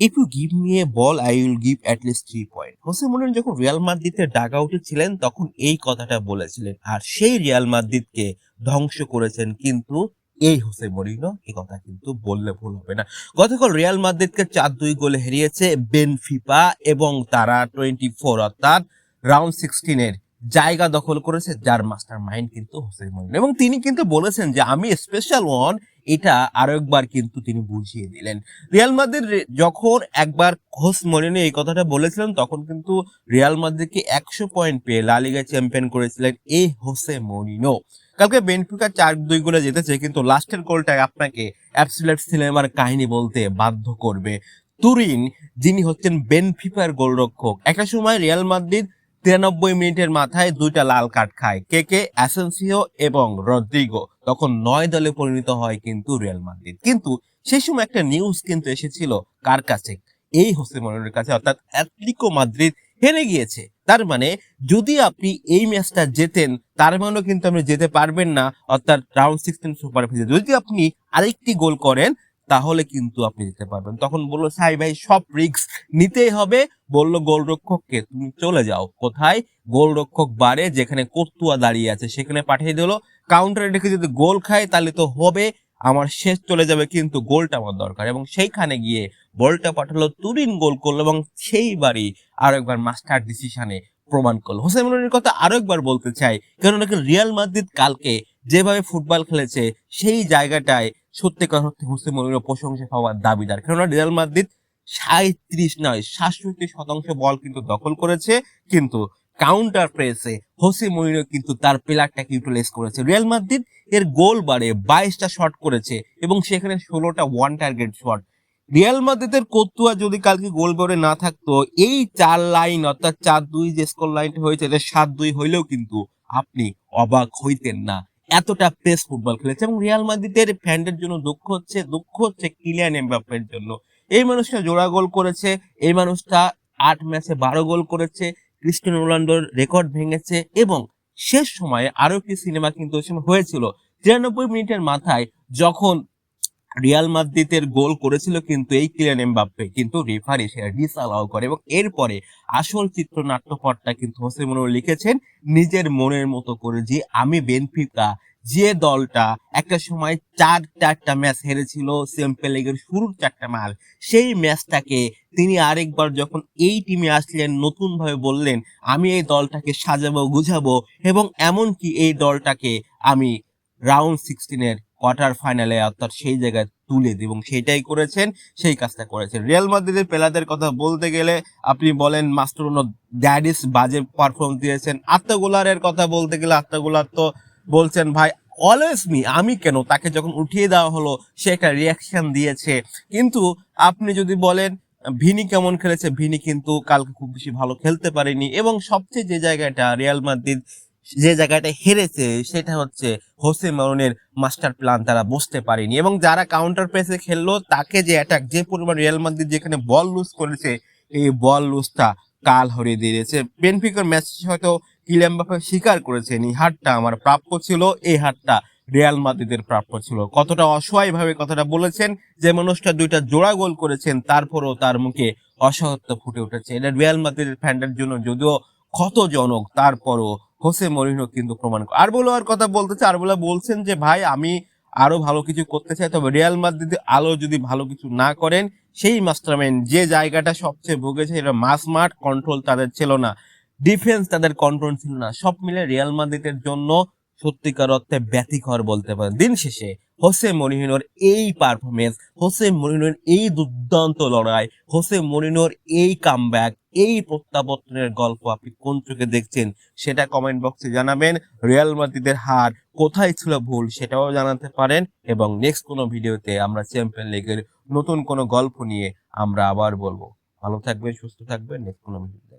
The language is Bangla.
If you give me a ball I will give at least three point Jose Mourinho যখন রিয়াল মাদ্রিদের ডাক আউটে ছিলেন, তখন এই কথাটা বলেছিলেন। আর সেই রিয়াল মাদ্রিদকে ধ্বংস করেছেন কিন্তু এই হোসে মরিনো, এই কথা কিন্তু বললে ভুল হবে না। গতকাল রিয়াল মাদ্রিদকে চার দুই গোলে হারিয়েছে বেনফিপা এবং তারা টোয়েন্টি ফোর অর্থাৎ রাউন্ড সিক্সটিনের জায়গা দখল করেছে, যার মাস্টার মাইন্ড কিন্তু হোসে মরিনো। এবং তিনি কিন্তু বলেছেন যে, আমি স্পেশাল ওয়ান এটা আরও একবার কিন্তু তিনি বুঝিয়ে দিলেন। রিয়াল মাদ্রিদ যখন একবার হোস মরিনো এই কথাটা বলেছিলেন, তখন কিন্তু রিয়াল মাদ্রিদকে একশো পয়েন্ট পেয়ে লালিগা চ্যাম্পিয়ন করেছিলেন এ হোসে মরিনো। কালকে বেনফিকা চার দুই গোলে জিতেছে, কিন্তু লাস্টের গোলটা আপনাকে অ্যাবসুলেট সিনেমার কাহিনী বলতে বাধ্য করবে। তুরিন, যিনি হচ্ছেন বেনফিকার গোলরক্ষক, একটা সময় রিয়াল মাদ্রিদ তিরানব্বই মিনিটের মাথায় দুইটা লাল কার্ড খায়। কে কে? অ্যাসেন্সিও এবং রদ্রিগো। তখন নয় দলে পরিণত হয় কিন্তু রিয়াল মাদ্রিদ। কিন্তু সেই সময় একটা নিউজ কিন্তু এসেছিল কার কাছে? এই হোসে মরিনোর কাছে, অর্থাৎ অ্যাটলিকো মাদ্রিদ হেরে গিয়েছে। তার মানে যদি আপনি এই ম্যাচটা জেতেন, তার মানেও কিন্তু আপনি যেতে পারবেন না, অর্থাৎ রাউন্ড সিক্সটিন সুপার ফিজে। যদি আপনি আরেকটি গোল করেন তাহলে কিন্তু আপনি যেতে পারবেন। তখন বলল, সাই ভাই, সব রিস্ক নিতেই হবে। বলল, গোলরক্ষককে তুমি চলে যাও। কোথায়? গোলরক্ষক বারে, যেখানে কর্তুয়া দাঁড়িয়ে আছে, সেখানে পাঠিয়ে দিলো। কাউন্টারে রেখে যদি গোল খায়, তাহলে তো হবে, আমার শেষ চলে যাবে, কিন্তু গোলটা আমার দরকার। এবং সেইখানে গিয়ে বলটা পাঠালো, তুরিন গোল করল এবং সেইবারই আরও একবার মাস্টার ডিসিশনে প্রমাণ করল। হোসেন মরিনের কথা আরও একবার বলতে চাই নাকি রিয়াল মাদ্রিদ কালকে যেভাবে ফুটবল খেলেছে, সেই জায়গাটায় সত্যিকার অর্থে হোসে মরিনের প্রশংসা পাওয়ার দাবিদার। কেননা রিয়াল মাদ্রিদ সাঁত্রিশ নয়, সাতষট্টি শতাংশ বল কিন্তু দখল করেছে, কিন্তু কাউন্টার প্রেসে হোসে মরিনো কিন্তু তার প্লেয়ারটাকে ইউটিলাইজ করেছে। রিয়াল মাদ্রিদ এর গোল বারে বাইশটা শট করেছে এবং সেখানে ষোলোটা ওয়ান টার্গেট শট রিয়াল মাদ্রিদের কতুয়া যদি কালকে গোল বারে না থাকতো, এই চার লাইন অর্থাৎ চার দুই যে স্কোর লাইনটা হয়েছে সাত দুই হইলেও কিন্তু আপনি অবাক হইতেন না। এতটা পেস ফুটবল খেলেছে এবং রিয়াল মাদ্রিদের ফ্যানদের জন্য দুঃখ হচ্ছে দুঃখ হচ্ছে কিলিয়ান এমবাপ্পের জন্য। এই মানুষটা জোড়া গোল করেছে, এই মানুষটা আট ম্যাচে বারো গোল করেছে, ক্রিস্টিয়ানো রোনাল্ডোর রেকর্ড ভেঙেছে এবং শেষ সময়ে আরও একটি সিনেমা কিন্তু হয়েছিল। তিরানব্বই মিনিটের মাথায় যখন রিয়াল মাদ্রিদের গোল করেছিল কিন্তু এই কিলিয়ান এমবাপ্পে, কিন্তু রেফারি সেটা ডিসঅ্যালাউ করে এবং এরপরে আসল চিত্রনাট্যপটটা কিন্তু হোসে মনো লিখেছেন, নিজের মনের মতো করে যে আমি বেনফিকা, যে দলটা একটা সময় চার চারটা ম্যাচ হেরেছিল সেম্পে লিগের শুরুর চারটা ম্যাচ সেই ম্যাচটাকে তিনি আরেকবার যখন এই টিমে আসলেন নতুন ভাবে বললেন, আমি এই দলটাকে সাজাবো, গুছাবো এবং এমনকি এই দলটাকে আমি রাউন্ড সিক্সটিনের কোয়ার্টার ফাইনালে অর্থাৎ সেই জায়গায় তুলে এবং সেইটাই করেছেন, সেই কাজটা করেছেন। রিয়াল মাদ্রিদের প্লেয়ারদের কথা বলতে গেলে আপনি বলেন মাস্টারুনো ড্যাডিস বাজে পারফর্ম দিয়েছেন। আত্মগোলারের কথা বলতে গেলে আত্মগোলার তো বলছেন, ভাই অলওয়েজ মি আমি কেন? তাকে যখন উঠিয়ে দেওয়া হলো, সে একটা রিয়াকশন দিয়েছে। কিন্তু আপনি যদি বলেন, ভিনি কেমন খেলেছে? ভিনি কিন্তু কালকে খুব বেশি ভালো খেলতে পারেনি এবং সবচেয়ে যে জায়গাটা রিয়াল মাদ্রিদ যে জায়গাটা হেরেছে, সেটা হচ্ছে হোসে মরনের মাস্টার প্ল্যান তারা বুঝতে পারেনি। এবং যারা কাউন্টার প্রেসে খেললো, তাকে যে অ্যাটাক যে পরিমাণ রিয়াল মাদ্রিদ যেখানে বল লুজ করেছে, এই বল লুজটা কাল হরিয়ে দিয়েছে। বেনফিকার ম্যাচ হয়তো কিলিয়ান বাপে স্বীকার করেছেন এই হারটা আমার প্রাপ্য ছিল, এই হারটা রিয়াল মাদ্রিদের প্রাপ্য ছিল। কতটা অসহায় ভাবে কথাটা বলেছেন, যে মানুষটা দুইটা জোড়া গোল করেছেন, তারপরও তার মুখে অসহত্য ফুটে উঠেছে। এটা রিয়াল মাদ্রিদের ফ্যানদের জন্য যদিও ক্ষতজনক, তারপরও হোসে মরিনো কিন্তু প্রমাণ আর আর কথা বলতেছে আরবোলা বলছেন যে, ভাই, আমি আরও ভালো কিছু করতে চাই, তবে রিয়াল মাদ্রিদ আলো যদি ভালো কিছু না করেন, সেই মাস্টারম্যান যে জায়গাটা সবচেয়ে ভুগেছে, এটা মাস মাঠ কন্ট্রোল তাদের ছিল না ডিফেন্স তাদের কন্ট্রোল ছিল না, সব মিলে রিয়াল মাদ্রিদের জন্য সত্যিকার অর্থে ব্যতিকর বলতে পারেন। দিন শেষে হোসে মরিনোর এই পারফরমেন্স হোসে মরিনোর এই দুর্দান্ত লড়াই, হোসে মরিনোর এই কামব্যাক এই প্রত্যাবর্তনের গল্প আপনি কোন চোখে দেখছেন সেটা কমেন্ট বক্সে জানাবেন। রিয়াল মাদ্রিদের হার কোথায় ছিল ভুল সেটাও জানাতে পারেন এবং নেক্সট কোনো ভিডিওতে আমরা চ্যাম্পিয়ন লিগের নতুন কোনো গল্প নিয়ে আমরা আবার বলব। ভালো থাকবেন, সুস্থ থাকবেন নেক্সট কোনো ভিডিও